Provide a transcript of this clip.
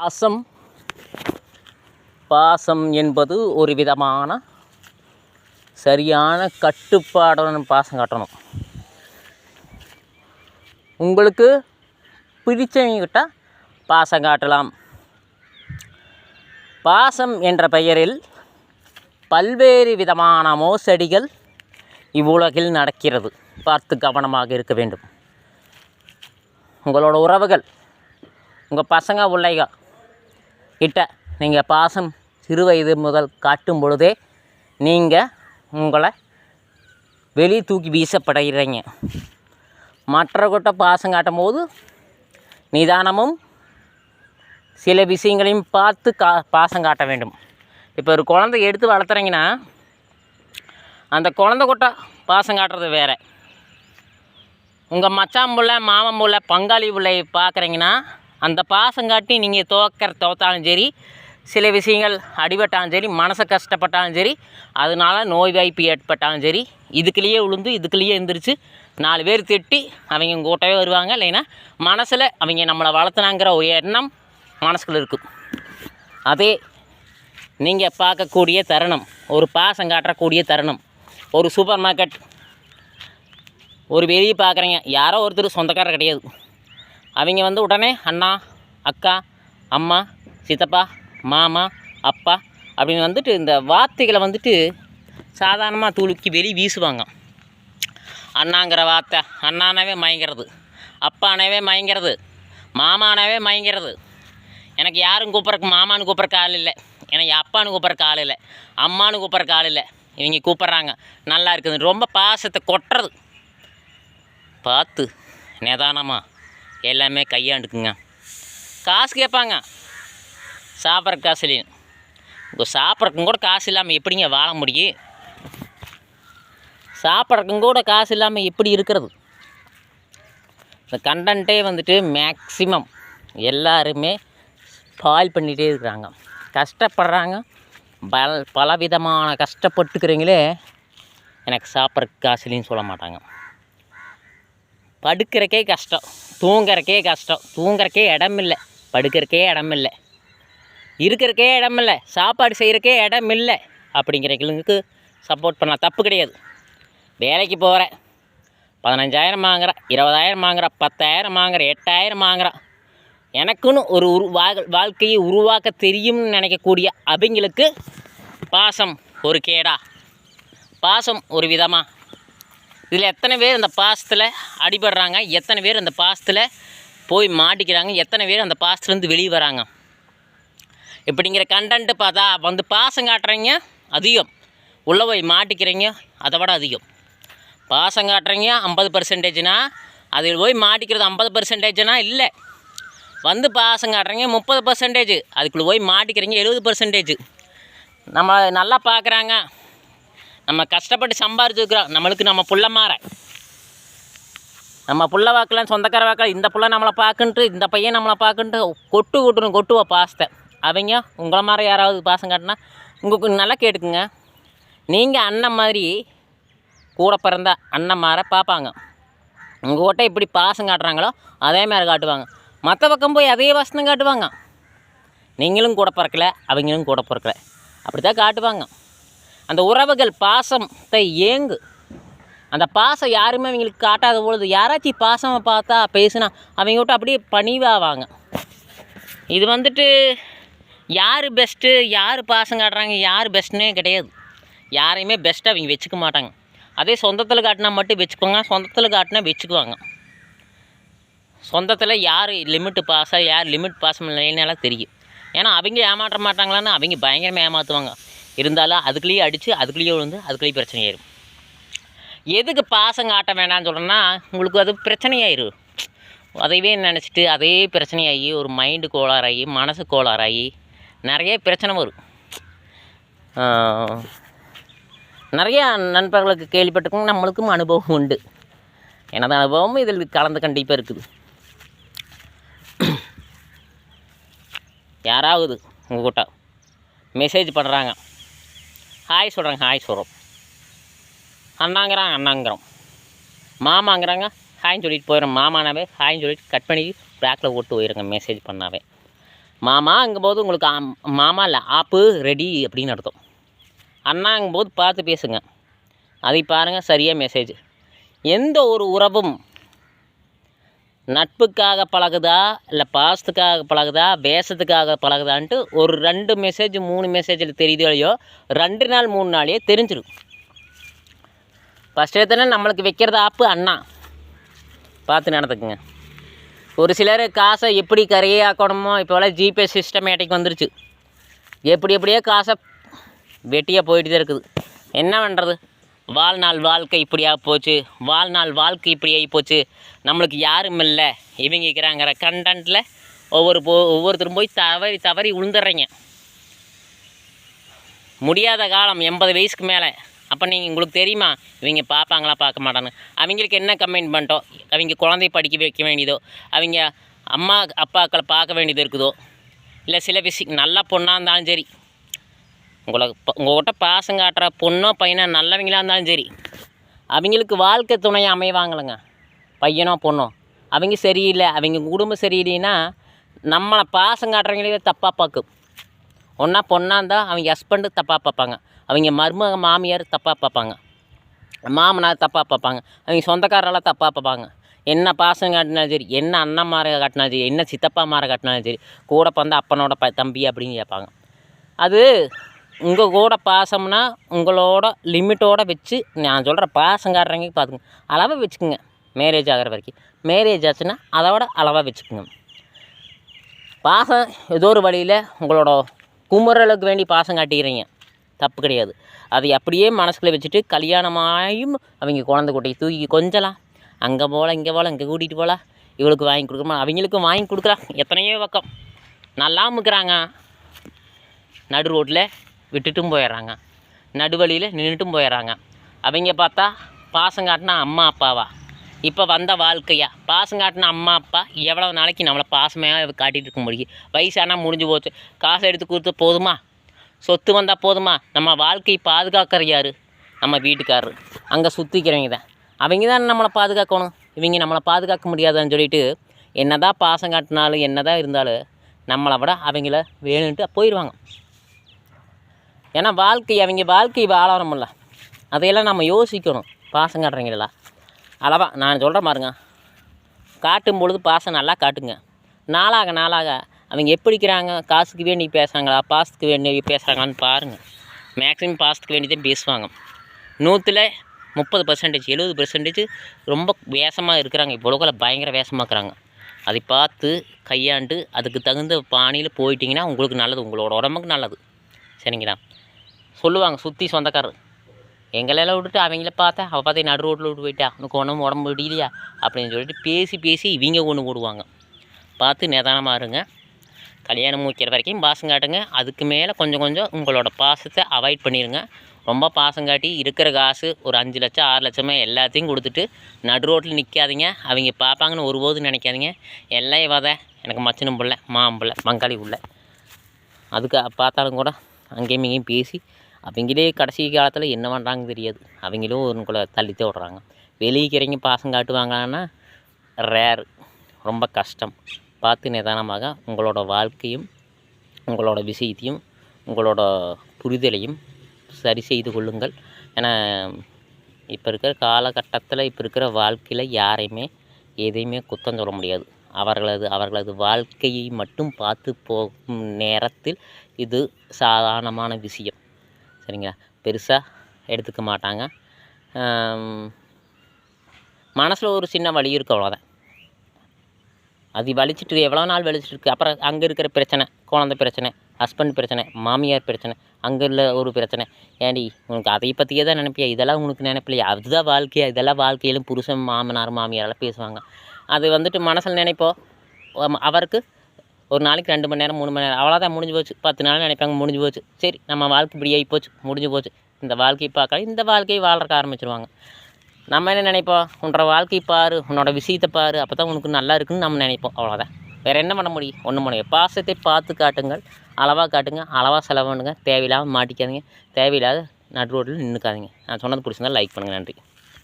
பாசம். பாசம் என்பது ஒரு விதமான சரியான கட்டுப்பாடுடன் பாசம் காட்டணும். உங்களுக்கு பிடிச்சவங்கிட்ட பாசம் காட்டலாம். பாசம் என்ற பெயரில் பல்வேறு விதமான மோசடிகள் இவ்வுலகில் நடக்கிறது. பார்த்து கவனமாக இருக்க வேண்டும். உங்களோட உறவுகள் உங்கள் பசங்க பிள்ளைகள் கிட்ட நீங்கள் பாசம் சிறு வயது முதல் காட்டும் பொழுதே நீங்கள் உங்களை வெளியே தூக்கி வீசப்படுகிறீங்க. மற்றவர்கிட்ட பாசம் காட்டும் போது நிதானமும் சில விஷயங்களையும் பார்த்து கா பாசம் காட்ட வேண்டும். இப்போ ஒரு குழந்தை எடுத்து வளர்த்துறீங்கன்னா அந்த குழந்தை கொட்ட பாசம் காட்டுறது வேறு. உங்கள் மச்சான் புள்ள மாமன் புள்ள பங்காளி பிள்ளை பார்க்குறீங்கன்னா அந்த பாசம் காட்டி நீங்கள் தோக்கிற தோத்தாலும் சரி சில விஷயங்கள் அடிபட்டாலும் சரி மனசு கஷ்டப்பட்டாலும் சரி அதனால நோய் வாய்ப்பு ஏற்பட்டாலும் சரி இதுக்குள்ளேயே விழுந்து இதுக்குள்ளேயே எழுந்திரிச்சு நாலு பேர் திட்டி அவங்க கூட்டவே வருவாங்க. இல்லைன்னா மனசில் அவங்க நம்மளை வளர்த்துனாங்கிற ஒரு எண்ணம் மனசுக்குள்ள இருக்கும். அதே நீங்கள் பார்க்கக்கூடிய தருணம் ஒரு பாசம் காட்டக்கூடிய தருணம் ஒரு சூப்பர் மார்க்கெட் ஒரு வெளியே பார்க்குறீங்க யாரோ ஒருத்தர் சொந்தக்காரர் கிடையாது. அவங்க வந்து உடனே அண்ணா அக்கா அம்மா சித்தப்பா மாமா அப்பா அப்படின்னு வந்துட்டு இந்த வார்த்தைகளை வந்துட்டு சாதாரணமாக தூளுக்கி வெளியே வீசுவாங்க. அண்ணாங்கிற வார்த்தை அண்ணானவே மயங்கிறது அப்பானவே மயங்கிறது மாமானவே மயங்கிறது. எனக்கு யாரும் கூப்பிட்றக்கு மாமான்னு கூப்பிட்றக்கு ஆள் இல்லை. எனக்கு அப்பான்னு கூப்பிட்றக்கு ஆள் இல்லை. அம்மானு கூப்பிட்றக்கு ஆள் இல்லை. இவங்க கூப்பிட்றாங்க. நல்லா இருக்குது. ரொம்ப பாசத்தை கொட்டுறது. பார்த்து நிதானமாக எல்லாமே கையாண்டுக்குங்க. காசு கேட்பாங்க. சாப்பிட்ற காசு இல்லையும் இப்போ சாப்பிட்றக்கும் கூட காசு இல்லாமல் எப்படிங்க வாழ முடியும்? சாப்பிட்றக்கும் கூட காசு இல்லாமல் எப்படி இருக்கிறது? இந்த கண்டன்ட்டே வந்துட்டு மேக்ஸிமம் எல்லாருமே ஃபால் பண்ணிகிட்டே இருக்கிறாங்க. கஷ்டப்படுறாங்க. பல பலவிதமான கஷ்டப்பட்டுக்கிறீங்களே எனக்கு சாப்பிட்ற காசு இல்லைன்னு சொல்ல மாட்டாங்க. படுக்கிறக்கே கஷ்டம். தூங்குறக்கே கஷ்டம். தூங்குறக்கே இடம் இல்லை படுக்கிறக்கே இடம் இல்லை இருக்கிறக்கே இடம் இல்லை சாப்பாடு செய்கிறக்கே இடம் இல்லை அப்படிங்கிறவங்களுக்கு சப்போர்ட் பண்ணலாம். தப்பு கிடையாது. வேலைக்கு போகிறேன் பதினஞ்சாயிரம் வாங்குற இருபதாயிரம் வாங்குகிறேன் பத்தாயிரம் வாங்குற எட்டாயிரம் வாங்குகிறேன் எனக்குன்னு ஒரு உரு வாழ்க்கையை உருவாக்க தெரியும்னு நினைக்கக்கூடிய அவங்களுக்கு பாசம் ஒரு கேடா. பாசம் ஒரு விதமாக இதில் எத்தனை பேர் அந்த பாசத்தில் அடிபடுறாங்க? எத்தனை பேர் அந்த பாசத்தில் போய் மாட்டிக்கிறாங்க? எத்தனை பேர் அந்த பாசத்துலேருந்து வெளியே வராங்க? இப்படிங்கிற கண்டன்ட்டு பார்த்தா வந்து பாசம் காட்டுறீங்க அதிகம். உள்ளே போய் மாட்டிக்கிறீங்க அதை விட அதிகம். பாசம் காட்டுறீங்க ஐம்பது பர்சன்டேஜ்னா அதில் போய் மாட்டிக்கிறது ஐம்பது பர்சன்டேஜ்னா இல்லை. வந்து பாசம் காட்டுறீங்க முப்பது பர்சன்டேஜ் அதுக்குள்ளே போய் மாட்டிக்கிறீங்க எழுபது பர்சன்டேஜ் நம்ம நல்லா பார்க்குறாங்க. நம்ம கஷ்டப்பட்டு சம்பாரிச்சுக்கிறோம். நம்மளுக்கு நம்ம புள்ள மாற. நம்ம புள்ள வாக்கலாம் சொந்தக்கார வாக்கலாம் இந்த புள்ள நம்மளை பார்க்குன்ட்டு இந்த பையன் நம்மளை பார்க்குன்ட்டு கொட்டு கொட்டுணும் கொட்டுவா பாசத்தை. அவங்க உங்களை மாதிரி யாராவது பாசம் காட்டினா உங்களுக்கு நல்லா கேட்டுக்குங்க. நீங்கள் அண்ணன் மாதிரி கூட பிறந்த அண்ணன் மாற பார்ப்பாங்க. உங்கள் கிட்ட எப்படி பாசம் காட்டுறாங்களோ அதே மாதிரி காட்டுவாங்க. மற்ற பக்கம் போய் அதே வாசனம் காட்டுவாங்க. நீங்களும் கூட பிறக்கல அவங்களும் கூட பிறக்கல. அப்படி தான் காட்டுவாங்க. அந்த உறவுகள் பாசத்தை ஏங்கு. அந்த பாசம் யாருமே அவங்களுக்கு காட்டாத பொழுது யாராச்சும் பாசமாக பார்த்தா பேசுனா அவங்க விட்டு அப்படியே பணிவாவாங்க. இது வந்துட்டு யார் பெஸ்ட்டு யார் பாசம் காட்டுறாங்க யார் பெஸ்ட்டுனே கிடையாது. யாரையுமே பெஸ்ட்டாக அவங்க வச்சுக்க மாட்டாங்க. அதே சொந்தத்தில் காட்டினா மட்டும் வச்சுக்கோங்க சொந்தத்தில் காட்டினா வச்சுக்குவாங்க. சொந்தத்தில் யார் லிமிட்டு பாஸாக யார் லிமிட் பாசம் இல்லைன்னாலாம் தெரியும். ஏன்னா அவங்க ஏமாற்ற மாட்டாங்களான்னு அவங்க பயங்கரமாக ஏமாற்றுவாங்க இருந்தாலும் அதுக்குள்ளேயே அடித்து அதுக்குள்ளேயே விழுந்து அதுக்குள்ளேயே பிரச்சனை ஆயிரும். எதுக்கு பாசம் காட்ட வேணாம்னு சொல்கிறேன்னா உங்களுக்கு அது பிரச்சனையாயிரும் அதையவே நினச்சிட்டு அதே பிரச்சனையாகி ஒரு மைண்டு கோளாறாகி மனசு கோளாறாகி நிறைய பிரச்சனை வரும். நிறையா நண்பர்களுக்கு கேள்விப்பட்டிருக்கோம் நம்மளுக்கும் அனுபவம் உண்டு. எனது அனுபவமும் இதில் கலந்து கண்டிப்பாக இருக்குது. யாராவது உங்கள் கூட்ட மெசேஜ் பண்ணுறாங்க ஹாய் சொல்கிறாங்க ஹாய் சொல்கிறோம் அண்ணாங்கிறாங்க அண்ணாங்கிறோம். மாமாங்கிறாங்க ஹாய்னு சொல்லிட்டு போயிடும் மாமானாவே ஹாய்னு சொல்லிட்டு கட் பண்ணி பேக்கில் போட்டு போயிருங்க மெசேஜ் பண்ணாவே. மாமாங்கும் போது உங்களுக்கு மாமா இல்லை ஆப்பு ரெடி அப்படின்னு அர்த்தம். அண்ணாங்கும் போது பார்த்து பேசுங்க. அதை பாருங்கள் சரியாக மெசேஜ் எந்த ஒரு உறவும் நட்புக்காக பழகுதா இல்லை பாசத்துக்காக பழகுதா வேஷத்துக்காக பழகுதான்ட்டு ஒரு ரெண்டு மெசேஜ் மூணு மெசேஜில் தெரியுதோ இல்லையோ ரெண்டு நாள் மூணு நாளையோ தெரிஞ்சிடும் ஃபஸ்ட்டு எடுத்தோன்னே நம்மளுக்கு வைக்கிறது ஆப்பு அண்ணா. பார்த்து நடந்துக்குங்க. ஒரு சிலர் காசை எப்படி கரையாக்கணுமோ இப்போலாம் ஜிபே சிஸ்டமேட்டிக் வந்துருச்சு. எப்படி எப்படியோ காசை வெட்டியாக போயிட்டு தான் இருக்குது. என்ன பண்ணுறது வாழ்நாள் வாழ்க்கை இப்படியா போச்சு? வாழ்நாள் வாழ்க்கை இப்படி ஆகி போச்சு. நம்மளுக்கு யாரும் இல்லை. இவங்க இருக்கிறாங்கிற கண்டென்ட்டில் ஒவ்வொரு போ ஒவ்வொருத்தரும் போய் தவறி தவறி விழுந்துடுறீங்க முடியாத காலம் எண்பது வயசுக்கு மேலே. அப்போ நீங்கள் உங்களுக்கு தெரியுமா? இவங்க பார்ப்பாங்களா பார்க்க மாட்டான்னு. அவங்களுக்கு என்ன கமெண்ட் பண்ணிட்டோம்? அவங்க குழந்தைய படிக்க வைக்க வேண்டியதோ? அவங்க அம்மா அப்பாக்களை பார்க்க வேண்டியது இருக்குதோ? இல்லை சில விஷயம் நல்ல பொண்ணாக இருந்தாலும் சரி. உங்களை ப- உங்கள்கிட்ட பாசம் காட்டுற பொண்ணோ பையனோ நல்லவங்களா இருந்தாலும் சரி அவங்களுக்கு வாழ்க்கை துணையை அமைவாங்களுங்க. பையனோ பொண்ணோ. அவங்க சரியில்லை அவங்க குடும்பம் சரியில்லைன்னா நம்மளை பாசம் காட்டுறவங்களே தப்பாக பார்க்கும். ஒன்றா பொண்ணாக இருந்தால் அவங்க ஹஸ்பண்டு தப்பாக பார்ப்பாங்க. அவங்க மருமக மாமியார் தப்பாக பார்ப்பாங்க. மாமனார் தப்பாக பார்ப்பாங்க. அவங்க சொந்தக்காரெல்லாம் தப்பாக பார்ப்பாங்க. என்ன பாசம் காட்டினாலும் சரி என்ன அண்ணன் மாற காட்டினாலும் சரி என்ன சித்தப்பா மாற காட்டினாலும் சரி கூட பிறந்த அப்பனோட ப தம்பி அப்படின்னு கேட்பாங்க. அது உங்கள் கூட பாசம்னா உங்களோட லிமிட்டோடு வச்சு நான் சொல்கிற பாசம் காட்டுறவங்க பார்த்துங்க அளவாக வச்சுக்கோங்க. மேரேஜ் ஆகிற வரைக்கும். மேரேஜ் ஆச்சுன்னா அதோட அளவாக வச்சுக்கோங்க. பாசம் ஏதோ ஒரு வழியில் உங்களோட குமுறலுக்கு வேண்டி பாசம் காட்டிக்கிறீங்க. தப்பு கிடையாது. அதை அப்படியே மனசுக்குள்ளே வச்சுட்டு கல்யாணமாயும் அவங்க குழந்தை குட்டையை தூக்கி கொஞ்சலாம். அங்கே போகலாம் இங்கே போகலாம் இங்கே கூட்டிகிட்டு போகலாம் இவளுக்கு வாங்கி கொடுக்குமா அவங்களுக்கும் வாங்கி கொடுக்குறான் எத்தனையோ பக்கம். நல்லா இருக்கிறாங்க நடு ரோட்டில் விட்டுட்டும் போயிடுறாங்க. நடுவழியில் நின்றுட்டும் போயிடுறாங்க. அவங்க பார்த்தா பாசம் காட்டினா அம்மா அப்பாவா? இப்போ வந்த வாழ்க்கையா? பாசம் காட்டின அம்மா அப்பா எவ்வளோ நாளைக்கு நம்மளை பாசமாக காட்டிகிட்டு இருக்க முடியும்? வயசானால் முடிஞ்சு போச்சு. காசு எடுத்து கொடுத்து போதுமா? சொத்து வந்தால் போதுமா? நம்ம வாழ்க்கையை பாதுகாக்கிற யார்? நம்ம வீட்டுக்காரரு. அங்கே சுற்றிக்கிறவங்க தான். அவங்க தான் நம்மளை பாதுகாக்கணும். இவங்க நம்மளை பாதுகாக்க முடியாதுன்னு சொல்லிட்டு என்னதான் பாசம் காட்டினாலும் என்னதான் இருந்தாலும் நம்மளை விட அவங்கள வேணுன்ட்டு போயிடுவாங்க ஏன்னா வாழ்க்கை அவங்க வாழ்க்கை வாழணும்ல அதையெல்லாம் நம்ம யோசிக்கணும். பாசம் காட்டுறீங்களா அளவா நான் சொல்கிறேன் பாருங்க. காட்டும் பொழுது பாசம் நல்லா காட்டுங்க. நாளாக நாளாக அவங்க எப்படிக்கிறாங்க காசுக்கு வேண்டி பேசுகிறாங்களா பாசத்துக்கு வேண்டி பேசுகிறாங்களான்னு பாருங்கள் மேக்ஸிமம் பாசத்துக்கு வேண்டி தான் பேசுவாங்க. நூற்றில் முப்பது பர்சன்டேஜ் எழுபது பர்சன்டேஜ் ரொம்ப வேஷமாக இருக்கிறாங்க. இப்போ உலகில் பயங்கர வேஷமாக இருக்கிறாங்க. அதை பார்த்து கையாண்டு அதுக்கு தகுந்த பாணியில் போயிட்டிங்கன்னா உங்களுக்கு நல்லது. உங்களோட உடம்புக்கு நல்லது. சரிங்களா சொல்லுவாங்க சுற்றி சொந்தக்காரர். எங்களெல்லாம் விட்டுட்டு அவங்கள பார்த்தா அவள் பார்த்தா நடு ரோட்டில் விட்டு போயிட்டா? உனக்கு ஒன்றும் உடம்பு முடியலையா அப்படின்னு சொல்லிட்டு பேசி பேசி இவங்க ஒன்று போடுவாங்க. பார்த்து நிதானமாக இருங்க. கல்யாணம் முடிக்கிற வரைக்கும் பாசம் காட்டுங்க. அதுக்கு மேலே கொஞ்சம் கொஞ்சம் உங்களோட பாசத்தை அவாய்ட் பண்ணிடுங்க ரொம்ப பாசம் காட்டி இருக்கிற காசு ஒரு அஞ்சு லட்சம் ஆறு லட்சமே எல்லாத்தையும் கொடுத்துட்டு நடு ரோட்டில் நிற்காதீங்க அவங்க பார்ப்பாங்கன்னு ஒருபோதும் நினைக்காதீங்க. எல்லாம் இவாத எனக்கு மச்சனும் பிள்ளை மாம்பிள்ளை பங்காளி பிள்ளை. அதுக்கு பார்த்தாலும் கூட அங்கேயும் இங்கேயும் பேசி அவங்களே கடைசி காலத்தில் என்ன பண்ணுறாங்கன்னு தெரியாது. அவங்களும் உங்களை தள்ளித்தே விட்றாங்க இறங்கி பாசம் காட்டுவாங்கன்னா ரேர் ரொம்ப கஷ்டம். பார்த்து நிதானமாக உங்களோட வாழ்க்கையும் உங்களோட விஷயத்தையும் உங்களோட புரிதலையும் சரி செய்து கொள்ளுங்கள். ஏன்னா இப்போ இருக்கிற காலகட்டத்தில் இப்போ இருக்கிற வாழ்க்கையில் யாரையுமே எதையுமே குத்தம் சொல்ல முடியாது. அவர்களது அவர்களது வாழ்க்கையை மட்டும் பார்த்து போகும் நேரத்தில் இது சாதாரணமான விஷயம். சரிங்களா? பெருசாக எடுத்துக்க மாட்டாங்க. மனசில் ஒரு சின்ன வலி இருக்கும் அவ்வளோதான் அது வலிச்சிட்டு எவ்வளோ நாள் வலிச்சிட்டு இருக்கு? அப்புறம் அங்கே இருக்கிற பிரச்சனை குழந்த பிரச்சனை ஹஸ்பண்ட் பிரச்சனை மாமியார் பிரச்சனை அங்கே உள்ள ஒரு பிரச்சனை. ஏண்டி உனக்கு அதை பற்றியே தான் நினைப்பியா? இதெல்லாம் உனக்கு நினைப்பில்லையா? அதுதான் வாழ்க்கையா? இதெல்லாம் வாழ்க்கையிலும் புருஷன் மாமனார் மாமியாரெல்லாம் பேசுவாங்க. அது வந்துட்டு மனசில் நினைப்போம் அவருக்கு ஒரு நாளைக்கு ரெண்டு மணி நேரம் மூணு மணி நேரம். அவ்வளோதான் முடிஞ்சு போச்சு. பத்து நாள் நினைப்பாங்க முடிஞ்சு போச்சு. சரி நம்ம வாழ்க்கை இப்படி ஆகி போச்சு முடிஞ்சு போச்சு. இந்த வாழ்க்கையை பார்க்க இந்த வாழ்க்கையை வாழ்கிறக்க ஆரம்பிச்சிருவாங்க. நம்ம என்ன நினைப்போம் உன்னோட வாழ்க்கை பாரு உன்னோட விஷயத்தை பாரு அப்போ தான் உனக்கு நல்லா இருக்குன்னு நம்ம நினைப்போம். அவ்வளோதான் வேறு என்ன பண்ண முடியும்? ஒன்றும் பண்ண முடியும் பாசத்தை பார்த்து காட்டுங்கள். அளவாக காட்டுங்க. அளவாக செலவு பண்ணுங்க. தேவையில்லாமல் மாட்டிக்காதீங்க. தேவையில்லாத நடு ரோட்டில் நின்றுக்காதீங்க நான் சொன்னது பிடிச்சிருந்தா லைக் பண்ணுங்கள் நன்றி.